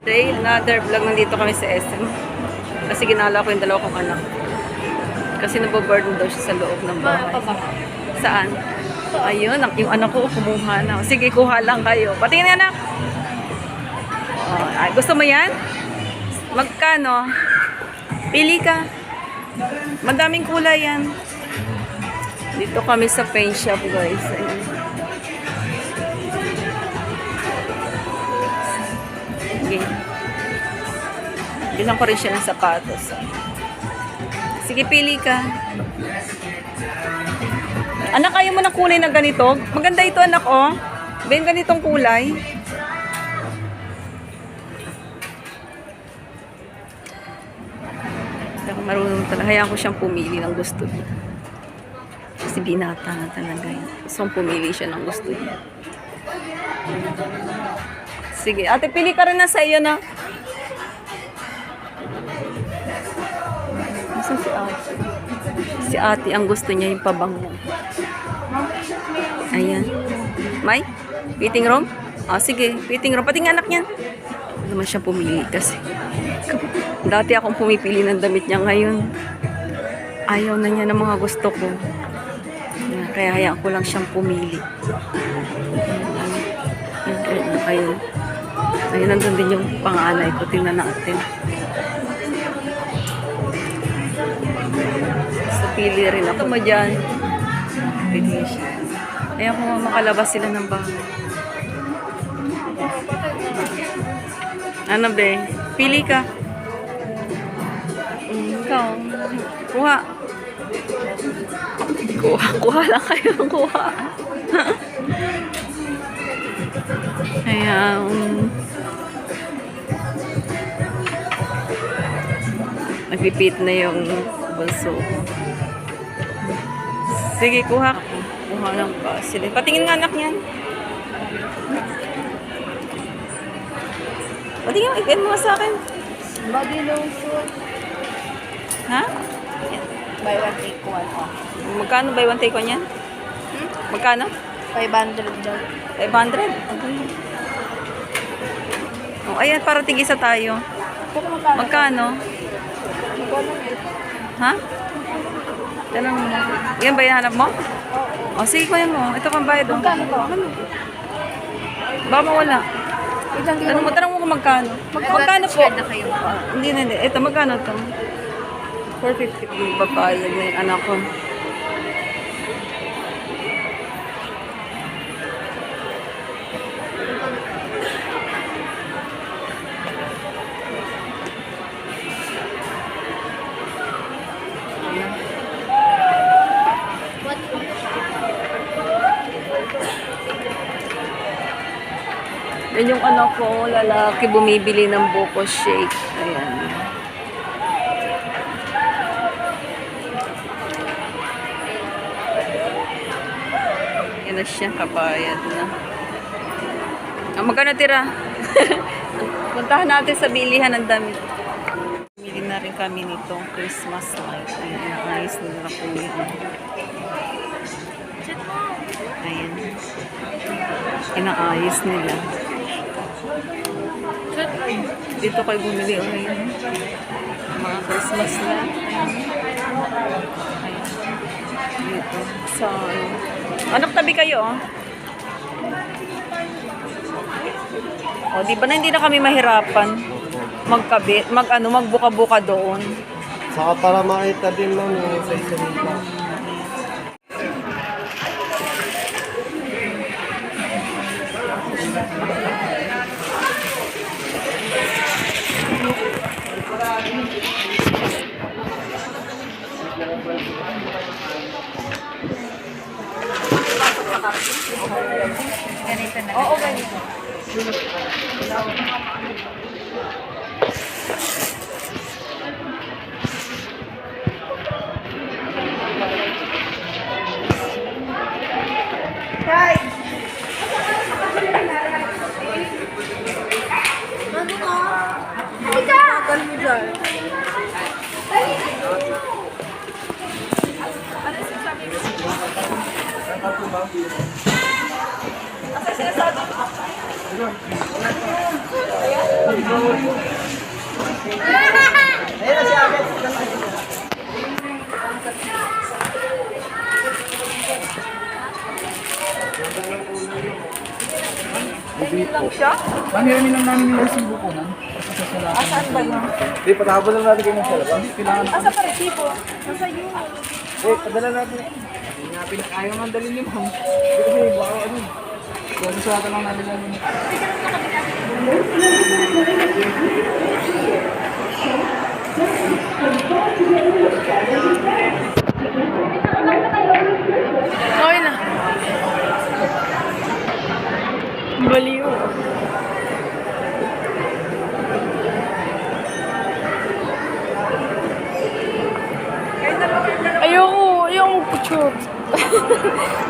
Today, another vlog. Nandito kami sa SM. Kasi ginala ko yung dalawa kong anak. Kasi nababurden daw siya sa loob ng bahay. Saan? Ayun, yung anak ko kumuha na. Sige, kuha lang kayo. Patingin anak. Ay, gusto mo yan? Magkano? Pili ka. Madaming kulay yan. Dito kami sa paint shop, guys. Ayun. Sige. Bilang ko rin siya ng sapatos. Sige, pili ka. Anak, ayaw mo ng kulay na ganito? Maganda ito, anak, oh. Ben, ganitong kulay. Ako marunong talaga. Hayaan ko siyang pumili ng gusto niya. Kasi binata na talaga yun. Kong pumili siya ng gusto niya. Sige, ate, pili ka rin na sa iyo na. Nasaan si ate? Si ate, ang gusto niya yung pabango. Ayan. May? Fitting room? Ah, sige, fitting room. Pati anak. Hindi naman siya pumili kasi. Dati akong pumipili ng damit niya ngayon. Ayaw na niya ng mga gusto ko. Kaya hayaan ko lang siyang pumili. Ayun, ayun. Ayun, nandun din yung panganay ko. Tingnan natin. So, pili rin ako mo dyan. Pili siya. Ayaw ko makalabas sila ng bahay. Ano be? Pili ka. Mm, Ikaw. Kuha. Kuha. Kuha lang kayo. Kuha. Kaya, um, nagpipit na yung bunso ko. Sige, kuha. Kuha lang pa sila. Patingin nga anak niyan. Patingin, ikit mo sa akin. Body lotion. Ha? Buy one, take one. Oh. Magkano ba yung take one yan? Magkano? 500 daw. 500? Oh, ayan, para tigisa tayo. Magkano? Ha? Tanong mo. Yan ba yung hanap mo? O, sige, kuya mo. Ito pang bayad. Oh. Magkano ba? Baka mawala. Tanong mo, tanong mo kung magkano. Magkano po? Share na kayo. Hindi na, hindi. Ito, magkano ito? 450 po yung babayad na yung anak ko. Yan yung anak ko, lalaki, bumibili ng buko shake. Ayan. Yan na siya, kabayad na. Ah, magkano tira? Puntahan natin sa bilihan ng damit. Bili na rin kami nitong Christmas light. Ayan, inaayos nila po yun. Ayan. Inaayos nila. Dito kayo bumili o ngayon. Mga Christmas na. Dito. So, anak tabi kayo oh. O, di ba na hindi na kami mahirapan magkabit, mag ano, magbuka-buka doon. Saka para makita din lang sa isa Ganito na. Oo, ganito. Tagal mo dyan. Ano sinasabi? lang siya? Pangiramin lang namin yung isang bukunan. Kasi. Asaan ba yun? Hindi, patapon lang natin kayo ng salabas. Hindi, kailangan. Asa pa rin, tipo? Nasa yun. Eh, padala natin. Hindi nga pinakayaw nga dalhin ni ma'am. Hindi kasi baka ano. Kaya gusto natin lang namin lang yun. Okay na. Baliw. Ayoko, ayoko magpa-chop.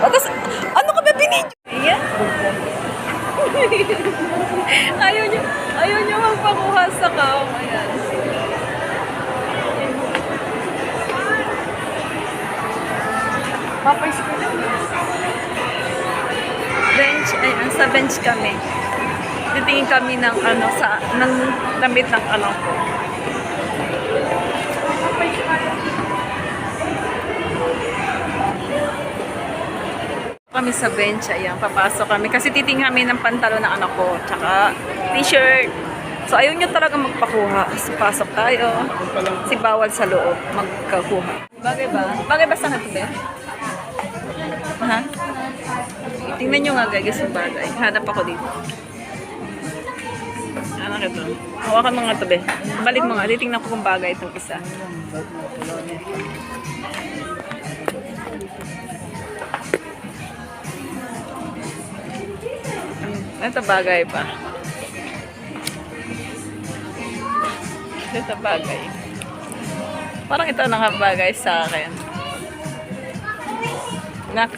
Tapos, ano ka ba binidyo? Ayan. ayaw niyo, ayaw niyo magpakuha sa kao. Ayan. Papay ko bench, ayan, sa bench kami. Titingin kami ng ano, sa, ng damit ng anak ko. Kami sa bench, ayan, papasok kami. Kasi titingin kami ng pantalon ng anak ko, tsaka t-shirt. So, ayaw nyo talaga magpakuha. So, pasok tayo. Si bawal sa loob magkakuha. Bagay ba? Bagay ba sa hati? Ha? Tingnan nyo nga guys yung bagay. Hanap ako dito. Ano ka to? Hawakan mo nga to, be. Balik mo. Titingnan ko kung bagay itong isa. Ito bagay pa. Ito bagay. Parang ito nakabagay sa akin. Nak.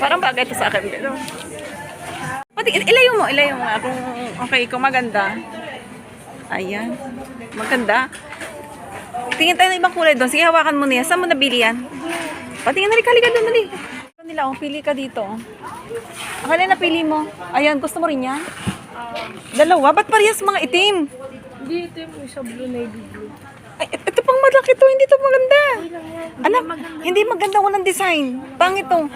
Parang bagay ito sa akin. Pero... Pati, il- ilayo mo, ilayo mo. Kung okay, kung maganda. Ayan. Maganda. Tingin tayo ng ibang kulay doon. Sige, hawakan mo niya. Saan mo nabili yan? Patingin, halika, halika doon, dali. Nila, oh, pili ka dito. Akala na pili mo. Ayan, gusto mo rin yan? Dalawa? Ba't parehas mga itim? Hindi, ito yung isa blue, navy blue. Ay, et- ito pang malaki to. Hindi to maganda. Anak, hindi maganda. Walang design. Pangit to.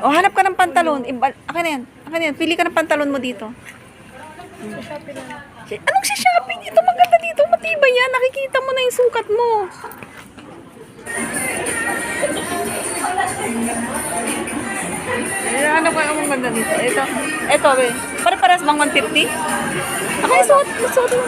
O, hanap ka ng pantalon. Iba, akin na yan. Akin na yan. Pili ka ng pantalon mo dito. Sa Shopee lang. Si- Anong si shopping? Ito maganda dito. Matibay yan. Nakikita mo na yung sukat mo. Eh, ano ba yung maganda dito? Ito. Ito, be. Pare-pares bang 150? Okay, suot. Suot mo.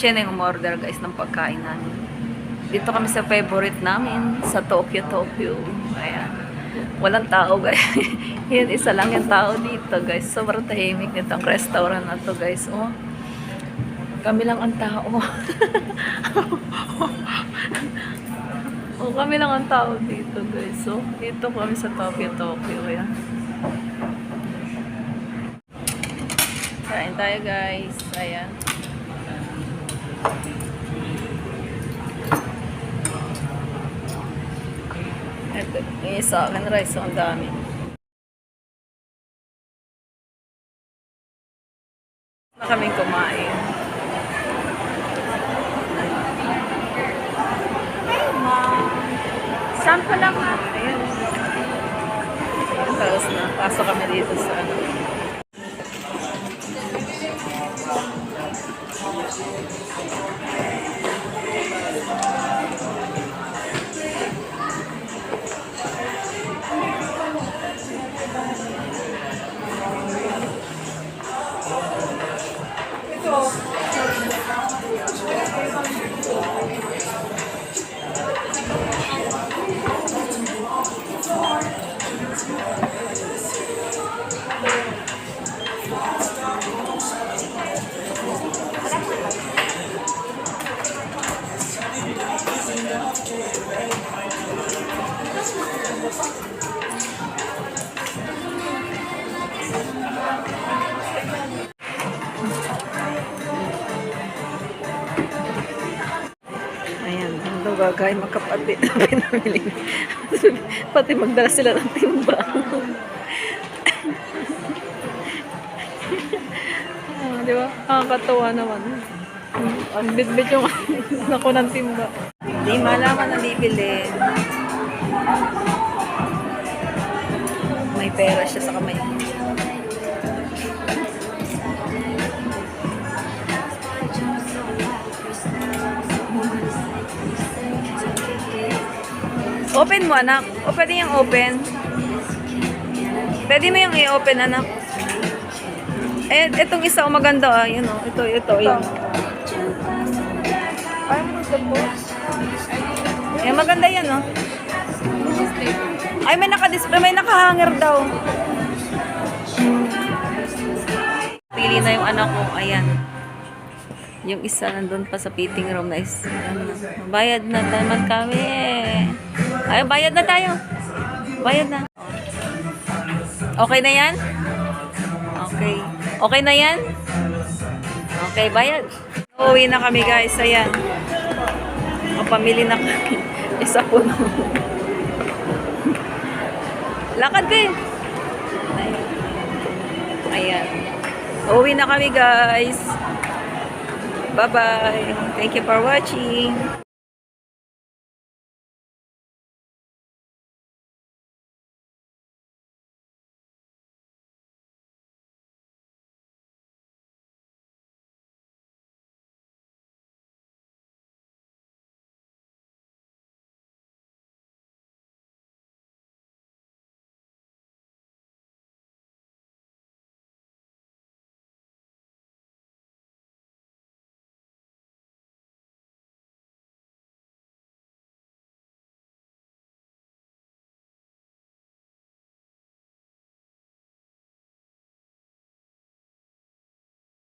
Siya na yung umorder guys ng pagkain namin. Dito kami sa favorite namin, sa Tokyo, Tokyo. Ayan. Walang tao guys. Yan, isa lang yung tao dito guys. Sobrang tahimik nitong restaurant na to guys. Oh. Kami lang ang tao. oh, kami lang ang tao dito guys. So, dito kami sa Tokyo, Tokyo. Ayan. Kain tayo guys. Ayan. Ito, yung isa akin rice, ang dami. Na kaming kumain. Sample lang. Ayan. Tapos na, pasok kami dito sa ano. かいかいかいかい? Bagay, magkapatid na pinamili. Pati magdala sila ng timba. ah, di ba? Nakakatawa naman. Ang bitbit yung nako ng timba. Di malaman na bibili. May pera siya sa kamay. Open mo, anak. O pwede yung open. Pwede mo yung i-open, anak. Eh, itong isa, oh, maganda, ah. Yun, oh. Ito, ito, yun. Ayaw mo sa box? Eh, maganda yan, oh. Ay, may naka-display, may naka-hanger daw. Pili na yung anak ko, ayan. Yung isa nandun pa sa fitting room na is, ano, bayad na naman kami. Ay, bayad na tayo. Bayad na. Okay na yan? Okay. Okay na yan? Okay, bayad. Uwi na kami guys, ayan. Kapamili na kami. Isa po na. Lakad ka eh. Ayan. Uwi na kami guys. Bye-bye. Thank you for watching.